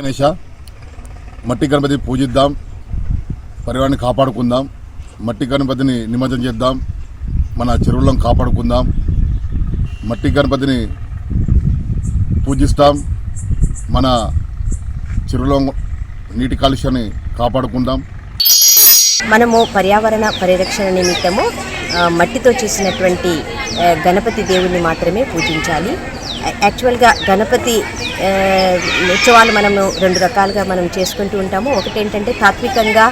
గణేష మట్టి గణపతి పూజిద్దాం పరివారాన్ని కాపాడుకుందాం మట్టి గణపతిని నిమజ్జనం చేద్దాం మన చెరువులను కాపాడుకుందాం మట్టి గణపతిని పూజిస్తాం మన చెరువులో నీటి కాలుష్యాన్ని కాపాడుకుందాం. మనము పర్యావరణ పరిరక్షణ నిమిత్తము మట్టితో చేసినటువంటి గణపతి దేవుణ్ణి మాత్రమే పూజించాలి. యాక్చువల్గా గణపతి ఉత్సవాలు మనము రెండు రకాలుగా మనం చేసుకుంటూ ఉంటాము. ఒకటి ఏంటంటే తాత్వికంగా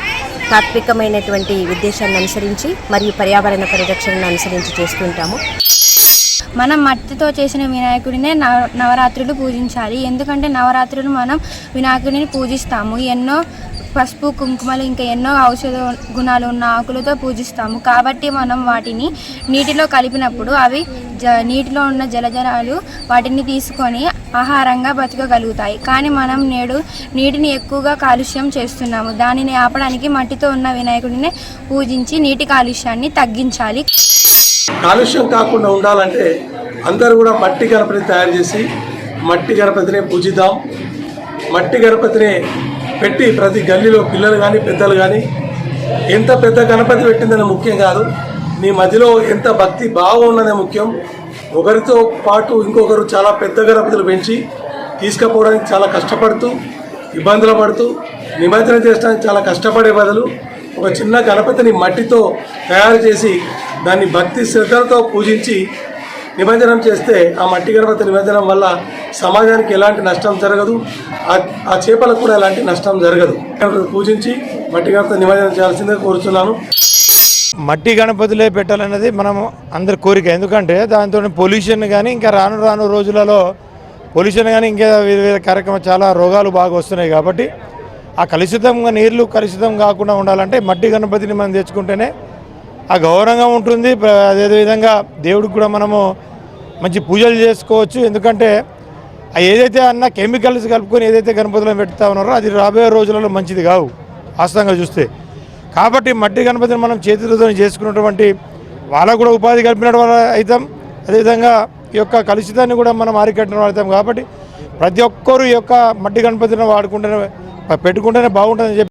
తాత్వికమైనటువంటి ఉద్దేశాన్ని అనుసరించి మరియు పర్యావరణ పరిరక్షణను అనుసరించి చేస్తుంటాము మనం మట్టితో చేసిన వినాయకుడినే నవ నవరాత్రులు పూజించాలి. ఎందుకంటే నవరాత్రులు మనం వినాయకుడిని పూజిస్తాము. ఎన్నో పసుపు కుంకుమలు ఇంకా ఎన్నో ఔషధ గుణాలు ఉన్న ఆకులతో పూజిస్తాము. కాబట్టి మనం వాటిని నీటిలో కలిపినప్పుడు అవి జ నీటిలో ఉన్న జలజరాలు వాటిని తీసుకొని ఆహారంగా బతకగలుగుతాయి. కానీ మనం నేడు నీటిని ఎక్కువగా కాలుష్యం చేస్తున్నాము. దానిని ఆపడానికి మట్టితో ఉన్న వినాయకుడిని పూజించి నీటి కాలుష్యాన్ని తగ్గించాలి. కాలుష్యం కాకుండా ఉండాలంటే అందరూ కూడా మట్టి గణపతిని తయారు చేసి మట్టి గణపతిని పూజిద్దాం. మట్టి గణపతిని పెట్టి ప్రతి గల్లీలో పిల్లలు కానీ పెద్దలు కానీ ఎంత పెద్ద గణపతి పెట్టిందని ముఖ్యం కాదు. నీ మధ్యలో ఎంత భక్తి భావం ఉన్నదే ముఖ్యం. ఒకరితో పాటు ఇంకొకరు చాలా పెద్ద గణపతులు పెంచి తీసుకుపోవడానికి చాలా కష్టపడుతూ ఇబ్బందులు పడుతూ నిమజ్జనం చేయడానికి చాలా కష్టపడే బదులు ఒక చిన్న గణపతిని మట్టితో తయారు చేసి దాన్ని భక్తి శ్రద్ధలతో పూజించి నిమజ్జనం చేస్తే ఆ మట్టి గణపతి నిమజ్జనం వల్ల సమాజానికి ఎలాంటి నష్టం జరగదు. ఆ- చేపలకు కూడా ఎలాంటి నష్టం జరగదు. పూజించి మట్టి గణపతి నిమజ్జనం చేయాల్సిందే కోరుతున్నాను. మట్టి గణపతులే పెట్టాలన్నది మనం అందరి కోరిక. ఎందుకంటే దాంతో పొల్యూషన్ కానీ ఇంకా రాను రాను రోజులలో పొల్యూషన్ కానీ ఇంకా వివిధ కార్యక్రమం చాలా రోగాలు బాగా వస్తున్నాయి కాబట్టి ఆ కలుషితంగా నీళ్ళు కలుషితం కాకుండా ఉండాలంటే మట్టి గణపతిని మనం తెచ్చుకుంటేనే ఆ గౌరవంగా ఉంటుంది. అదేవిధంగా దేవుడికి కూడా మనము మంచి పూజలు చేసుకోవచ్చు. ఎందుకంటే ఏదైతే అన్న కెమికల్స్ కలుపుకొని ఏదైతే గణపతులను పెడతా ఉన్నారో అది రాబోయే రోజులలో మంచిది కావు వాస్తవంగా చూస్తే. కాబట్టి మట్టి గణపతిని మనం చేతులతో చేసుకున్నటువంటి వాళ్ళకు కూడా ఉపాధి కల్పిన వాళ్ళ అవుతాం అదేవిధంగా ఈ యొక్క కలుషితాన్ని కూడా మనం అరికట్టిన వాడతాం కాబట్టి ప్రతి ఒక్కరు ఈ యొక్క మట్టి గణపతిని వాడుకుంటేనే పెట్టుకుంటేనే బాగుంటుందని చెప్పి